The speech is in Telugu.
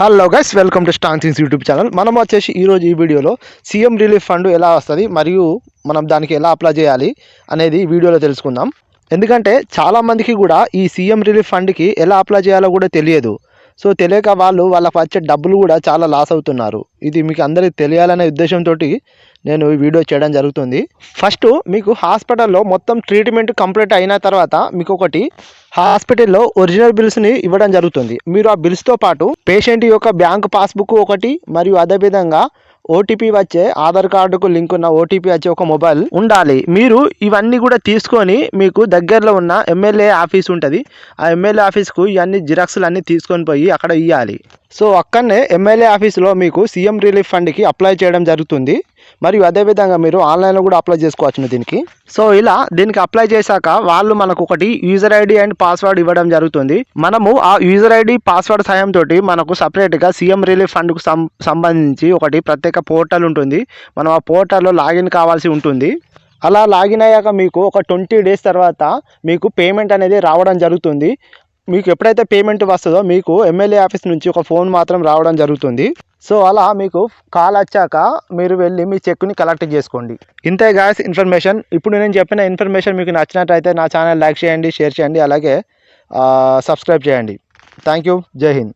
Hello guys welcome to strong things YouTube channel మనం వచ్చేసి ఈరోజు ఈ వీడియోలో సీఎం రిలీఫ్ ఫండ్ ఎలా వస్తుంది మరియు మనం దానికి ఎలా అప్లై చేయాలి అనేది వీడియోలో తెలుసుకుందాం. ఎందుకంటే చాలామందికి కూడా ఈ సీఎం రిలీఫ్ ఫండ్కి ఎలా అప్లై చేయాలో కూడా తెలియదు. సో తెలియక వాళ్ళు వాళ్ళకి వచ్చే డబ్బులు కూడా చాలా లాస్ అవుతున్నారు. ఇది మీకు అందరికీ తెలియాలనే ఉద్దేశంతో నేను ఈ వీడియో చేయడం జరుగుతుంది. ఫస్ట్ మీకు హాస్పిటల్లో మొత్తం ట్రీట్మెంట్ కంప్లీట్ అయిన తర్వాత మీకు ఒకటి హాస్పిటల్లో ఒరిజినల్ బిల్స్ని ఇవ్వడం జరుగుతుంది. మీరు ఆ బిల్స్తో పాటు పేషెంట్ యొక్క బ్యాంక్ పాస్బుక్ ఒకటి మరియు అదేవిధంగా ఓటీపీ వచ్చే ఆధార్ కార్డుకు లింక్ ఉన్న ఓటీపీ వచ్చే ఒక మొబైల్ ఉండాలి. మీరు ఇవన్నీ కూడా తీసుకొని మీకు దగ్గరలో ఉన్న ఎమ్మెల్యే ఆఫీస్ ఉంటుంది. ఆ ఎమ్మెల్యే ఆఫీస్కు ఇవన్నీ జిరాక్స్లు అన్నీ తీసుకొని పోయి అక్కడ ఇవ్వాలి సో అక్కడనే ఎమ్మెల్యే ఆఫీస్లో మీకు సీఎం రిలీఫ్ ఫండ్కి అప్లై చేయడం జరుగుతుంది. మరియు అదేవిధంగా మీరు ఆన్లైన్లో కూడా అప్లై చేసుకోవచ్చు దీనికి. సో ఇలా దీనికి అప్లై చేశాక వాళ్ళు మనకు ఒకటి యూజర్ ఐడి అండ్ పాస్వర్డ్ ఇవ్వడం జరుగుతుంది. మనము ఆ యూజర్ ఐడి పాస్వర్డ్ సాయంతో మనకు సపరేట్గా సీఎం రిలీఫ్ ఫండ్కు సం సంబంధించి ఒకటి ప్రత్యేక పోర్టల్ ఉంటుంది. మనం ఆ పోర్టల్లో లాగిన్ కావాల్సి ఉంటుంది. అలా లాగిన్ అయ్యాక మీకు ఒక ట్వంటీ డేస్ తర్వాత మీకు పేమెంట్ అనేది రావడం జరుగుతుంది. మీకు ఎప్పుడైతే పేమెంట్ వస్తుందో మీకు ఎమ్మెల్యే ఆఫీస్ నుంచి ఒక ఫోన్ మాత్రం రావడం జరుగుతుంది. సో అలా మీకు కాల్ వచ్చాక మీరు వెళ్ళి మీ చెక్ని కలెక్ట్ చేసుకోండి. ఇంతే గాయస్ ఇన్ఫర్మేషన్ ఇప్పుడు నేను చెప్పిన ఇన్ఫర్మేషన్ మీకు నచ్చినట్టయితే నా ఛానల్ లైక్ చేయండి షేర్ చేయండి అలాగే సబ్స్క్రైబ్ చేయండి. థ్యాంక్ యూ జై హింద్